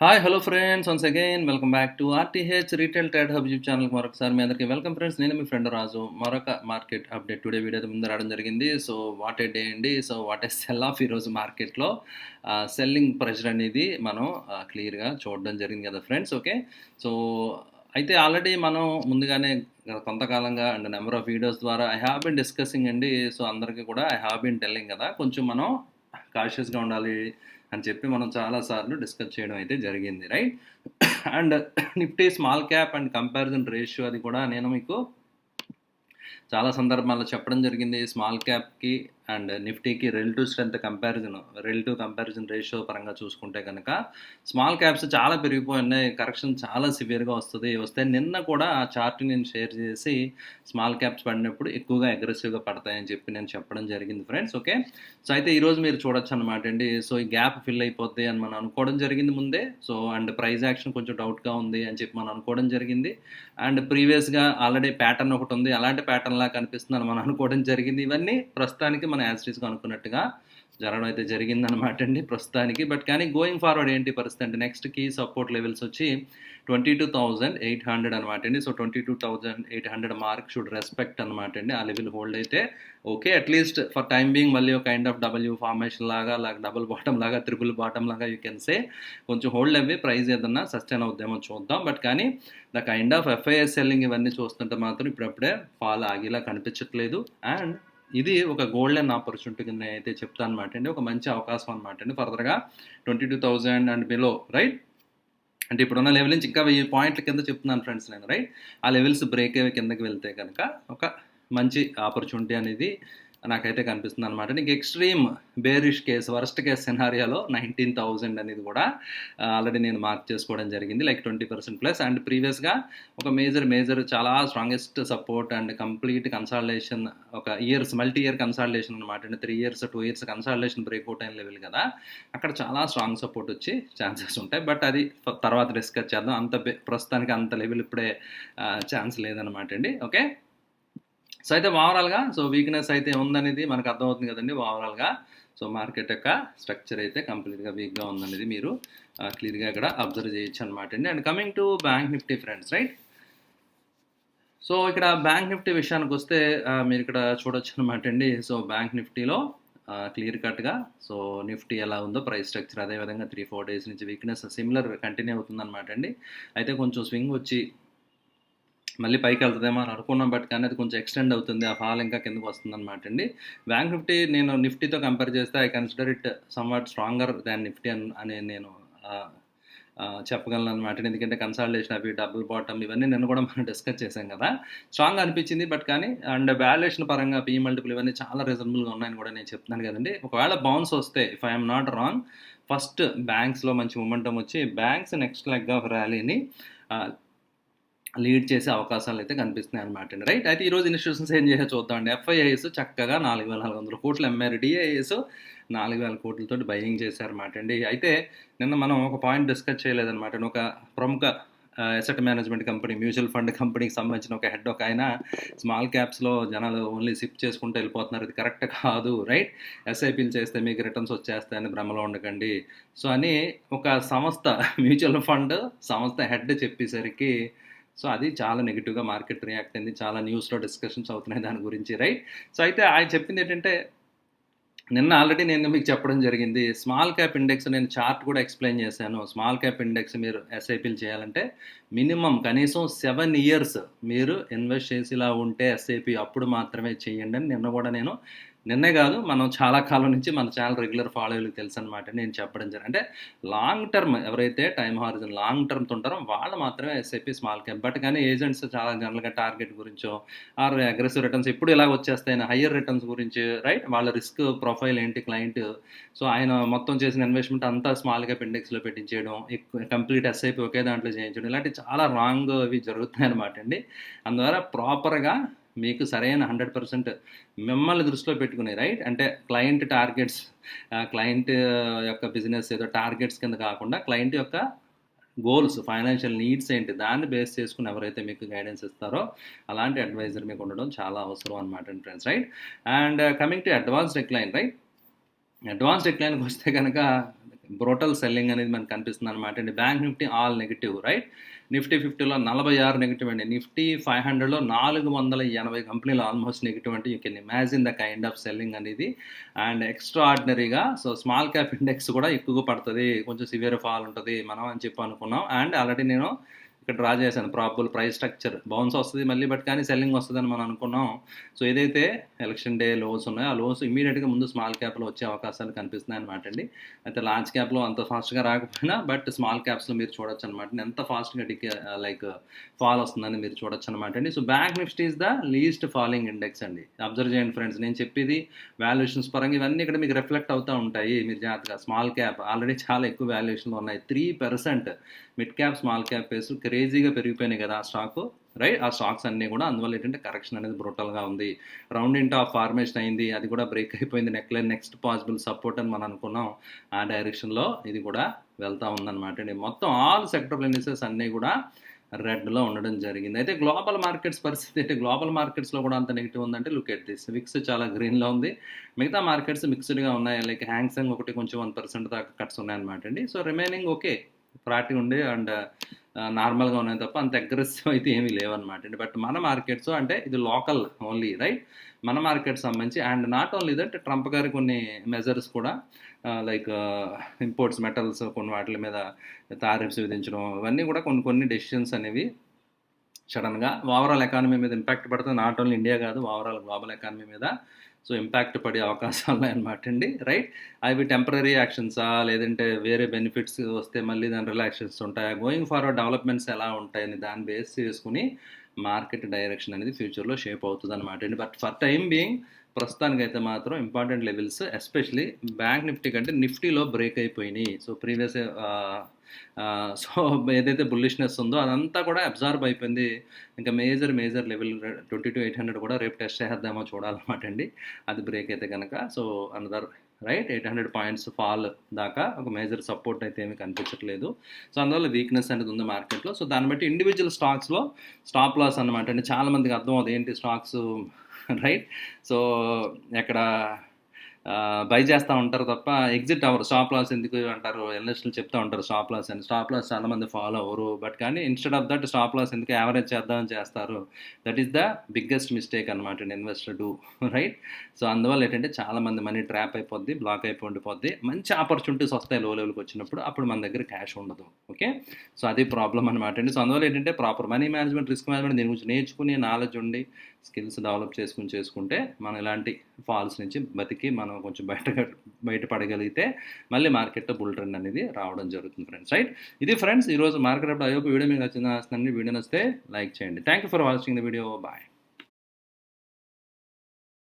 Hi hello friends once again welcome back to RTH retail trade hub YouTube ఛానల్కి మరొకసారి మీ అందరికీ welcome friends నేను మీ friend రాజు. మరొక market update today video ముందు రావడం జరిగింది. సో వాట్ ఏ డే అండి. So what a sell off ఈరోజు మార్కెట్లో సెల్లింగ్ ప్రెషర్ అనేది మనం క్లియర్గా చూడడం జరిగింది కదా ఫ్రెండ్స్ ఓకే సో అయితే ఆల్రెడీ మనం ముందుగానే కొంతకాలంగా అండ్ నెంబర్ ఆఫ్ వీడియోస్ ద్వారా ఐ హ్యావ్ బిన్ డిస్కసింగ్ అండి. సో అందరికీ కూడా ఐ హ్యావ్ బిన్ టెల్లింగ్ కదా కొంచెం మనం కాషియస్గా ఉండాలి అని చెప్పి మనం చాలాసార్లు డిస్కస్ చేయడం అయితే జరిగింది right and Nifty small cap and comparison ratio అది కూడా నేను మీకు చాలా సందర్భాల్లో చెప్పడం జరిగింది. స్మాల్ క్యాప్కి and నిఫ్టీకి relative strength comparison relative comparison ratio పరంగా చూసుకుంటే కనుక స్మాల్ క్యాప్స్ చాలా పెరిగిపోయినాయి కరెక్షన్ చాలా సివియర్గా వస్తుంది. వస్తే నిన్న కూడా ఆ చార్ట్ నేను షేర్ చేసి స్మాల్ క్యాప్స్ పడినప్పుడు ఎక్కువగా అగ్రెసివ్గా పడతాయని చెప్పి నేను చెప్పడం జరిగింది ఫ్రెండ్స్ ఓకే సో అయితే ఈరోజు మీరు చూడొచ్చు అనమాట అండి. సో ఈ గ్యాప్ ఫిల్ అయిపోద్ది అని మనం అనుకోవడం జరిగింది ముందే. సో అండ్ ప్రైస్ యాక్షన్ కొంచెం డౌట్గా ఉంది అని చెప్పి మనం అనుకోవడం జరిగింది. అండ్ ప్రీవియస్గా ఆల్రెడీ ప్యాటర్న్ ఒకటి ఉంది. అలాంటి ప్యాటర్న్లా కనిపిస్తుందని కనిపిస్తుంది అని మనం అనుకోవడం జరిగింది. ఇవన్నీ ప్రస్తుతానికి మనం యాజ్టీస్గా అనుకున్నట్టుగా జరగడం అయితే జరిగిందనమాట అండి ప్రస్తుతానికి. బట్ కానీ గోయింగ్ ఫార్వర్డ్ ఏంటి పరిస్థితి అంటే నెక్స్ట్ కీ సపోర్ట్ లెవెల్స్ వచ్చి twenty two thousand eight hundred అనమాట అండి. So twenty two thousand eight hundred mark should respect అనమాట అండి. ఆ లెవెల్ హోల్డ్ అయితే okay at least for time being మళ్ళీ ఒక కైండ్ ఆఫ్ డబ్ల్యూ ఫార్మేషన్ లాగా లాగా డబుల్ బాటమ్ లాగా త్రిపుల్ బాటమ్ లాగా యూ కెన్ సే కొంచెం హోల్డ్ అవ్వి. ప్రైస్ ఏదన్నా సస్టైన్ అవుద్దేమో చూద్దాం. బట్ కానీ the kind of FIIs selling ఇవన్నీ చూస్తుంటే మాత్రం ఇప్పుడప్పుడే ఫాల్ ఆగేలా కనిపించట్లేదు. అండ్ ఇది ఒక గోల్డెన్ ఆపర్చునిటీ కింద అయితే చెప్తాను అనమాట అండి ఒక మంచి అవకాశం అనమాట అండి. ఫర్దర్గా twenty two thousand and below right అంటే ఇప్పుడున్న లెవెల్ నుంచి ఇంకా వెయ్యి పాయింట్ల కింద చెప్తున్నాను ఫ్రెండ్స్ నేను రైట్ ఆ లెవెల్స్ బ్రేక్ అయ్యే కిందకి వెళ్తే కనుక ఒక మంచి ఆపర్చునిటీ అనేది నాకైతే కనిపిస్తుంది అనమాట నీకు extreme bearish case worst case సినారియాలో nineteen thousand అనేది కూడా ఆల్రెడీ నేను మార్క్ చేసుకోవడం జరిగింది. Like twenty percent plus. And ప్రీవియస్గా ఒక మేజర్ మేజర్ చాలా strongest support and complete consolidation ఒక ఇయర్స్ మల్టీ ఇయర్ కన్సాలిడేషన్ అనమాట అంటే three years two years consolidation breakout అయిన లెవెల్ కదా. అక్కడ చాలా స్ట్రాంగ్ సపోర్ట్ వచ్చి ఛాన్సెస్ ఉంటాయి. బట్ అది తర్వాత డిస్కస్ చేద్దాం. అంత ప్రస్తుతానికి అంత లెవెల్ ఇప్పుడే ఛాన్స్ లేదనమాట అండి. ఓకే? సో అయితే ఓవరాల్గా సో వీక్నెస్ అయితే ఉందనేది మనకు అర్థమవుతుంది కదండి ఓవరాల్గా. సో మార్కెట్ యొక్క స్ట్రక్చర్ అయితే కంప్లీట్గా వీక్గా ఉందనేది మీరు క్లియర్గా ఇక్కడ అబ్జర్వ్ చేయొచ్చు అనమాట అండి. And coming to bank Nifty friends right so ఇక్కడ బ్యాంక్ నిఫ్టీ విషయానికి వస్తే మీరు ఇక్కడ చూడొచ్చు అనమాట అండి సో బ్యాంక్ నిఫ్టీలో క్లియర్ కట్గా సో నిఫ్టీ ఎలా ఉందో ప్రైస్ స్ట్రక్చర్ అదేవిధంగా త్రీ ఫోర్ డేస్ నుంచి వీక్నెస్ సిమిలర్ కంటిన్యూ అవుతుందన్నమాట అండి. అయితే కొంచెం స్వింగ్ వచ్చి మళ్ళీ పైకి వెళ్తుందేమో అని అనుకున్నాం బట్ కానీ అది కొంచెం ఎక్స్టెండ్ అవుతుంది ఆ ఫాల్ ఇంకా కిందకు వస్తుంది అనమాట అండి. బ్యాంక్ నిఫ్టీ నేను నిఫ్టీతో కంపేర్ చేస్తే I consider it somewhat stronger than Nifty అని నేను చెప్పగలను అనమాట ఎందుకంటే కన్సల్టేషన్ అవి డబుల్ బాటమ్ ఇవన్నీ నేను కూడా మనం డిస్కస్ చేసాం కదా. స్ట్రాంగ్ అనిపించింది బట్ కానీ అండ్ వాల్యుయేషన్ పరంగా పీ మల్టిపుల్ ఇవన్నీ చాలా రీజనబుల్గా ఉన్నాయని కూడా నేను చెప్తున్నాను కదండి. ఒకవేళ బౌన్స్ వస్తే if I'm not wrong first బ్యాంక్స్లో మంచి మూమెంటం వచ్చి బ్యాంక్స్ నెక్స్ట్ లెగ్ ఆఫ్ ర్యాలీని లీడ్ చేసే అవకాశాలు అయితే కనిపిస్తున్నాయి అనమాట అండి. రైట్? అయితే ఈరోజు ఇన్స్టిట్యూషన్స్ ఏం చేసే చూద్దామండి. ఎఫ్ఐఐఎస్ చక్కగా నాలుగు వేల నాలుగు వందల కోట్లు ఎంఆర్ డిఐఎస్ నాలుగు వేల కోట్లతో బయింగ్ చేశారన్నమాట అండి. అయితే నిన్న మనం ఒక పాయింట్ డిస్కస్ చేయలేదన్నమాట ఒక ప్రముఖ asset management company mutual fund కంపెనీకి సంబంధించిన ఒక హెడ్ ఒక ఆయన స్మాల్ క్యాప్స్లో జనాలు ఓన్లీ సిప్ చేసుకుంటూ వెళ్ళిపోతున్నారు. ఇది కరెక్ట్ కాదు రైట్ ఎస్ఐపీలు చేస్తే మీకు రిటర్న్స్ వచ్చేస్తాయని భ్రమలో ఉండకండి. సో అని ఒక సంస్థ మ్యూచువల్ ఫండ్ సంస్థ హెడ్ చెప్పేసరికి సో అది చాలా నెగిటివ్గా మార్కెట్ రియాక్ట్ అయింది. చాలా న్యూస్లో డిస్కషన్స్ అవుతున్నాయి దాని గురించి రైట్ సో అయితే ఆయన చెప్పింది ఏంటంటే నిన్న ఆల్రెడీ నేను మీకు చెప్పడం జరిగింది స్మాల్ క్యాప్ ఇండెక్స్ నేను చార్ట్ కూడా ఎక్స్ప్లెయిన్ చేశాను. స్మాల్ క్యాప్ ఇండెక్స్ మీరు ఎస్ఐపీలు చేయాలంటే మినిమం కనీసం సెవెన్ ఇయర్స్ మీరు ఇన్వెస్ట్ చేసేలా ఉంటే ఎస్ఐపి అప్పుడు మాత్రమే చేయండి అని నిన్న కూడా నేను నిన్నే కాదు మనం చాలా కాలం నుంచి మన ఛానల్ రెగ్యులర్ ఫాలోవర్లకు తెలుసు అనమాట నేను చెప్పడం జరిగింది అంటే లాంగ్ టర్మ్ ఎవరైతే టైం హారిజన్ లాంగ్ టర్మ్తో ఉంటారో వాళ్ళు మాత్రమే ఎస్ఐపి స్మాల్ క్యాప్ బట్ కానీ ఏజెంట్స్ చాలా జనరల్గా టార్గెట్ గురించో ఆర్ అగ్రెసివ్ రిటర్న్స్ ఎప్పుడు ఇలా వచ్చేస్తాయని హయ్యర్ రిటర్న్స్ గురించి రైట్ వాళ్ళ రిస్క్ ప్రొఫైల్ ఏంటి క్లయింట్ సో ఆయన మొత్తం చేసిన ఇన్వెస్ట్మెంట్ అంతా స్మాల్ క్యాప్ ఇండెక్స్లో పెట్టించేయడం కంప్లీట్ ఎస్ఐపి ఒకే దాంట్లో చేయించడం ఇలాంటి చాలా రాంగ్ అవి జరుగుతున్నాయి అనమాట అండి. అందువల్ల ప్రాపర్గా మీకు సరైన హండ్రెడ్ పర్సెంట్ మిమ్మల్ని దృష్టిలో పెట్టుకుని రైట్ అంటే క్లయింట్ టార్గెట్స్ క్లయింట్ యొక్క బిజినెస్ ఏదో టార్గెట్స్ కింద కాకుండా క్లయింట్ యొక్క గోల్స్ ఫైనాన్షియల్ నీడ్స్ ఏంటి దాన్ని బేస్ చేసుకుని ఎవరైతే మీకు గైడెన్స్ ఇస్తారో అలాంటి అడ్వైజర్ మీకు ఉండడం చాలా అవసరం అనమాట friends right and coming to advance decline right advance డిక్లైన్కి వస్తే కనుక బ్రోటల్ సెల్లింగ్ అనేది మనకు కనిపిస్తుంది అనమాట అండి. Bank Nifty all negative right Nifty ఫిఫ్టీలో నలభై ఆరు నెగిటివ్ అండి. నిఫ్టీ ఫైవ్ హండ్రెడ్లో నాలుగు వందల ఎనభై కంపెనీలు ఆల్మోస్ట్ నెగిటివ్ అంటే you can imagine the kind of selling అనేది. అండ్ ఎక్స్ట్రా ఆర్డినరీగా సో స్మాల్ క్యాప్ ఇండెక్స్ కూడా ఎక్కువగా పడుతుంది. కొంచెం సివియర్ ఫాల్ ఉంటుంది మనం అని చెప్పి అనుకున్నాం. అండ్ ఆల్రెడీ నేను ఇక్కడ డ్రా చేశాను. ప్రాబుల్ ప్రైస్ స్ట్రక్చర్ బౌన్స్ వస్తుంది మళ్ళీ బట్ కానీ సెల్లింగ్ వస్తుందని మనం అనుకున్నాం. సో ఏదైతే ఎలక్షన్ డే లోస్ ఉన్నాయో ఆ లోస్ ఇమీడియట్గా ముందు స్మాల్ క్యాప్లో వచ్చే అవకాశాలు కనిపిస్తున్నాయి అనమాట అండి. అయితే లార్జ్ క్యాప్లో అంత ఫాస్ట్గా రాకపోయినా బట్ స్మాల్ క్యాప్స్లో మీరు చూడొచ్చు అనమాట ఎంత ఫాస్ట్గా డికే లైక్ ఫాల్ వస్తుందని మీరు చూడొచ్చు అనమాట అండి. So bank Nifty is the least falling index అండి. అబ్జర్వ్ చేయండి ఫ్రెండ్స్ నేను చెప్పేది వాల్యుయేషన్స్ పరంగా ఇవన్నీ ఇక్కడ మీకు రిఫ్లెక్ట్ అవుతూ ఉంటాయి. మీరు జాగ్రత్తగా స్మాల్ క్యాప్ ఆల్రెడీ చాలా ఎక్కువ వాల్యుయేషన్లు ఉన్నాయి. Three percent mid cap small cap వేసు క్రేజీగా పెరిగిపోయినాయి కదా ఆ స్టాక్ రైట్ ఆ స్టాక్స్ అన్నీ కూడా అందువల్ల ఏంటంటే కరెక్షన్ అనేది బ్రూటల్గా ఉంది. రౌండ్ ఇంటూ ఆఫ్ ఫార్మేషన్ అయింది. అది కూడా బ్రేక్ అయిపోయింది. నెక్లైన్ నెక్స్ట్ పాసిబుల్ సపోర్ట్ అని మనం అనుకున్నాం. ఆ డైరెక్షన్లో ఇది కూడా వెళ్తూ ఉందన్నమాట అండి. మొత్తం ఆల్ సెక్టర్ ఇండిసెస్ అన్నీ కూడా రెడ్లో ఉండడం జరిగింది. అయితే గ్లోబల్ మార్కెట్స్ పరిస్థితి అయితే గ్లోబల్ మార్కెట్స్లో కూడా అంత నెగిటివ్ ఉందంటే లుక్ ఎట్ దిస్ విక్స్ చాలా గ్రీన్లో ఉంది. మిగతా మార్కెట్స్ మిక్స్డ్గా ఉన్నాయి? లైక్ హ్యాంగ్సంగ్ ఒకటి కొంచెం వన్ పర్సెంట్ దాకా కట్స్ ఉన్నాయన్నమాట అండి. సో రిమైనింగ్ ఓకే ఫ్రాటీ ఉండి అండ్ నార్మల్గా ఉన్నాయి తప్ప అంత అగ్రెసివ్ అయితే ఏమీ లేవన్నమాట. అండి బట్ మన మార్కెట్స్ అంటే ఇది లోకల్ ఓన్లీ రైట్? మన మార్కెట్ సంబంధించి and not only that Trump గారి కొన్ని మెజర్స్ కూడా లైక్ ఇంపోర్ట్స్ మెటల్స్ కొన్ని వాటి మీద తారిఫ్స్ విధించడం ఇవన్నీ కూడా కొన్ని కొన్ని డెసిషన్స్ అనేవి సడన్గా ఓవరాల్ ఎకానమీ మీద ఇంపాక్ట్ పడుతుంది. నాట్ ఓన్లీ ఇండియా కాదు ఓవరాల్ గ్లోబల్ ఎకానమీ మీద. సో ఇంపాక్ట్ పడే అవకాశాలు ఉన్నాయన్నమాట అండి. రైట్? అవి టెంపరీ యాక్షన్సా? లేదంటే వేరే బెనిఫిట్స్ వస్తే మళ్ళీ దాని రిలాక్షన్స్ ఉంటాయా? గోయింగ్ ఫార్వర్డ్ డెవలప్మెంట్స్ ఎలా ఉంటాయని దాన్ని బేస్ చేసుకుని మార్కెట్ డైరెక్షన్ అనేది ఫ్యూచర్లో షేప్ అవుతుంది అనమాట అండి. బట్ ఫర్ టైం బీయింగ్ ప్రస్తుతానికైతే మాత్రం important levels especially bank Nifty కంటే నిఫ్టీలో బ్రేక్ అయిపోయినాయి. సో ప్రీవియస్ సో ఏదైతే బుల్లిష్నెస్ ఉందో అదంతా కూడా అబ్జార్బ్ అయిపోయింది. ఇంకా major major level twenty two eight hundred కూడా రేపు టెస్ట్ చేద్దామో చూడాలన్నమాట అండి. అది బ్రేక్ అయితే కనుక so another right eight hundred points fall దాకా ఒక మేజర్ సపోర్ట్ అయితే ఏమీ కనిపించట్లేదు. సో అందువల్ల వీక్నెస్ అనేది ఉంది మార్కెట్లో. సో దాన్ని బట్టి ఇండివిజువల్ స్టాక్స్లో స్టాప్ లాస్ అనమాట అండి. చాలామందికి అర్థం అవుతుంది ఏంటి స్టాక్స్ రైట్ సో ఎక్కడ బై చేస్తూ ఉంటారు తప్ప ఎగ్జిట్ అవ్వరు. స్టాప్ లాస్ ఎందుకు అంటారు? ఎల్ఎస్లు చెప్తూ ఉంటారు స్టాప్ లాస్ అని. స్టాప్ లాస్ చాలామంది ఫాలో అవ్వరు. బట్ కానీ instead of that stop loss ఎందుకు యావరేజ్ చేద్దామని చేస్తారు? That is the biggest mistake అనమాట ఇన్వెస్టర్ డూ రైట్ సో అందువల్ల ఏంటంటే చాలామంది మనీ ట్రాప్ అయిపోద్ది బ్లాక్ అయిపోండిపోద్ది మంచి ఆపర్చునిటీస్ వస్తాయి లో లెవెల్కి వచ్చినప్పుడు అప్పుడు మన దగ్గర క్యాష్ ఉండదు ఓకే సో అది ప్రాబ్లం అనమాట అండి. సో అందువల్ల ఏంటంటే proper money management risk management దీని గురించి నేర్చుకుని నాలెడ్జ్ ఉండి స్కిల్స్ డెవలప్ చేసుకుని చేసుకుంటే మనం ఇలాంటి ఫాల్స్ నుంచి బతికి మనం కొంచెం బయట బయటపడగలిగితే మళ్ళీ మార్కెట్లో బుల్ ట్రెండ్ అనేది రావడం జరుగుతుంది ఫ్రెండ్స్ రైట్? ఇది ఫ్రెండ్స్ ఈరోజు మార్కెట్ అప్పుడు అయ్యో వీడియో మీకు నచ్చింది వీడియో నచ్చితే లైక్ చేయండి. Thank you for watching the video. Bye.